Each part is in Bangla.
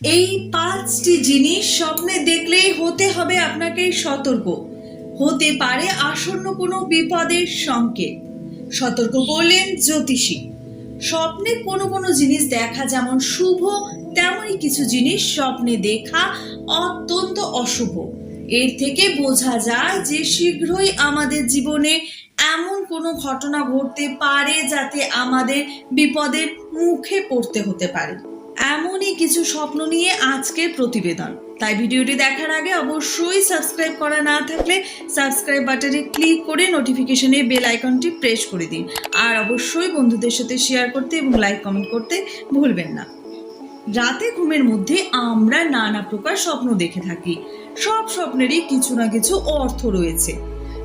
এই পাঁচটি জিনিস স্বপ্নে দেখলেই হতে হবে আপনাকে সতর্ক। হতে পারে আসন্ন কোনো বিপদের সংকেত। সতর্ক করলেন জ্যোতিষী। স্বপ্নে কোনো কোনো জিনিস দেখা যেমন শুভ, তেমনই কিছু জিনিস স্বপ্নে দেখা অত্যন্ত অশুভ। এর থেকে বোঝা যায় যে শীঘ্রই আমাদের জীবনে এমন কোনো ঘটনা ঘটতে পারে যাতে আমাদের বিপদের মুখে পড়তে হতে পারে। এমনই কিছু স্বপ্ন নিয়ে আজকের প্রতিবেদন। তাই ভিডিওটি দেখার আগে অবশ্যই সাবস্ক্রাইব করা না থাকলে সাবস্ক্রাইব বাটনে ক্লিক করে নোটিফিকেশনে বেল আইকনটি প্রেস করে দিন। আর অবশ্যই বন্ধুদের সাথে শেয়ার করতে এবং লাইক কমেন্ট করতে ভুলবেন না। রাতে ঘুমের মধ্যে আমরা নানা প্রকার স্বপ্ন দেখে থাকি। সব স্বপ্নেরই কিছু না কিছু অর্থ রয়েছে।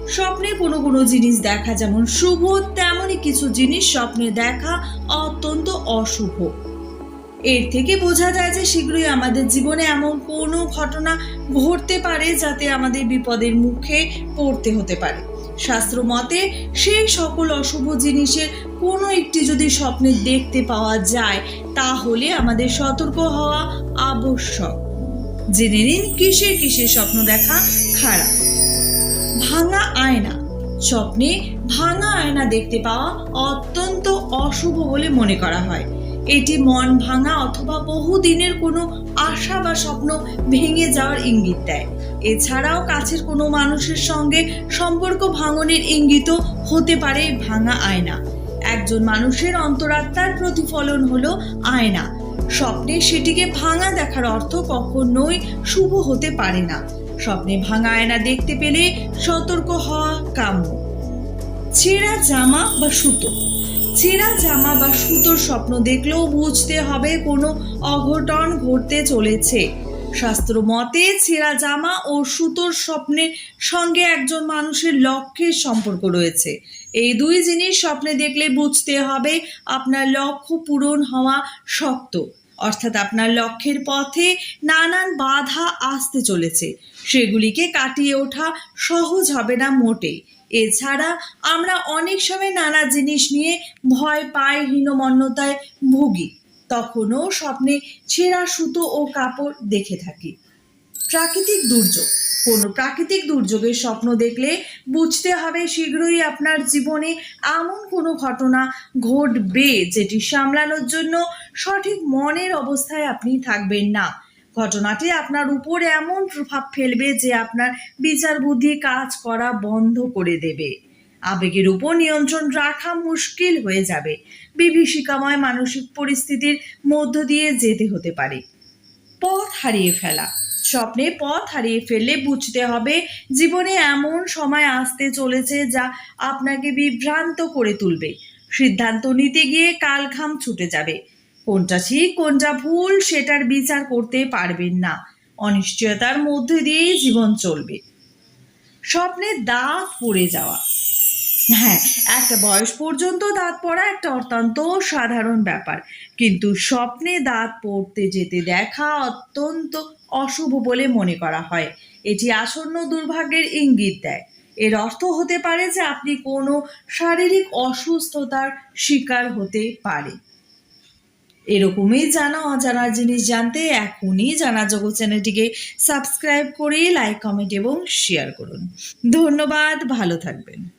স্বপ্নে কোনো কোনো জিনিস দেখা যেমন শুভ, তেমনই কিছু জিনিস স্বপ্নে দেখা অত্যন্ত অশুভ। এর থেকে বোঝা যায় যে শীঘ্রই আমাদের জীবনে এমন কোনো ঘটনা ঘটতে পারে যাতে আমাদের বিপদের মুখে পড়তে হতে পারে। শাস্ত্র মতে সেই সকল অশুভ জিনিসের কোনো একটি যদি স্বপ্নে দেখতে পাওয়া যায়, তাহলে আমাদের সতর্ক হওয়া আবশ্যক। জেনে নিন কিসের কিসের স্বপ্ন দেখা খারাপ। ভাঙা আয়না। স্বপ্নে ভাঙা আয়না দেখতে পাওয়া অত্যন্ত অশুভ বলে মনে করা হয়। এটি মন ভাঙা অথবা বহুদিনের কোনো আশা বা স্বপ্ন ভেঙে যাওয়ার ইঙ্গিত দেয়। এছাড়াও কাছের কোনো মানুষের সঙ্গে সম্পর্ক ভাঙনের ইঙ্গিতও হতে পারে ভাঙা আয়না। একজন মানুষের অন্তরাত্মার প্রতিফলন হলো আয়না। স্বপ্নে সেটিকে ভাঙা দেখার অর্থ কখনোই শুভ হতে পারে না। স্বপ্নে ভাঙা আয়না দেখতে পেলে সতর্ক হওয়া কাম্য। ছেঁড়া জামা বা সুতো। ছেঁড়া জামা বা সুতোর স্বপ্ন দেখলেও বুঝতে হবে কোনো অঘটন ঘটতে চলেছে। শাস্ত্র মতে ছেঁড়া জামা ও সুতোর স্বপ্নের সঙ্গে একজন মানুষের লক্ষ্যের সম্পর্ক রয়েছে। এই দুই জিনিস স্বপ্নে দেখলে বুঝতে হবে আপনার লক্ষ্য পূরণ হওয়া শক্ত। অর্থাৎ আপনার লক্ষ্যের পথে নানান বাধা আসতে চলেছে। সেগুলিকে কাটিয়ে ওঠা সহজ হবে না মোটেই। এছাড়া আমরা অনেক সময় নানা জিনিস নিয়ে ভয় পাই, হীনমন্যতায় ভুগি। তখনও স্বপ্নে ছেঁড়া সুতো ও কাপড় দেখে থাকি। প্রাকৃতিক দুর্যোগ। কোনো প্রাকৃতিক দুর্যোগের স্বপ্ন দেখলে বুঝতে হবে শীঘ্রই আপনার জীবনে এমন কোনো ঘটনা ঘটবে যেটি সামলানোর জন্য সঠিক মনের অবস্থায় আপনি থাকবেন না। ঘটনাটি আপনার উপর এমন প্রভাব ফেলবে যে আপনার বিচার বুদ্ধি কাজ করা বন্ধ করে দেবে। আবেগের উপর নিয়ন্ত্রণ রাখা মুশকিল হয়ে যাবে। বিভীষিকাময় মানসিক পরিস্থিতির মধ্য দিয়ে যেতে হতে পারে। পথ হারিয়ে ফেলা। স্বপ্নে পথ হারিয়ে ফেললে বুঝতে হবে জীবনে এমন সময় আসতে চলেছে যা আপনাকে বিভ্রান্ত করে তুলবে। সিদ্ধান্ত নিতে গিয়ে কালঘাম ছুটে যাবে। কোনটা ঠিক, কোনটা ভুল সেটার বিচার করতে পারবেন না। অনিশ্চয়তার মধ্যে দিয়েই জীবন চলবে। স্বপ্নে দাঁত পড়ে যাওয়া। হ্যাঁ একটা বয়স পর্যন্ত দাঁত পড়া একটা অত্যন্ত সাধারণ ব্যাপার। কিন্তু স্বপ্নে দাঁত পড়তে যেতে দেখা অত্যন্ত অশুভ বলে মনে করা হয়। এটি আসন্ন দুর্ভাগ্যের ইঙ্গিত দেয়। এর অর্থ হতে পারে যে আপনি কোনো শারীরিক অসুস্থতার শিকার হতে পারে। এরকমই জানা অজানা জিনিস জানতে এখনই জানা জগৎ চ্যানেলটিকে সাবস্ক্রাইব করে লাইক, কমেন্ট এবং শেয়ার করুন। ধন্যবাদ, ভালো থাকবেন।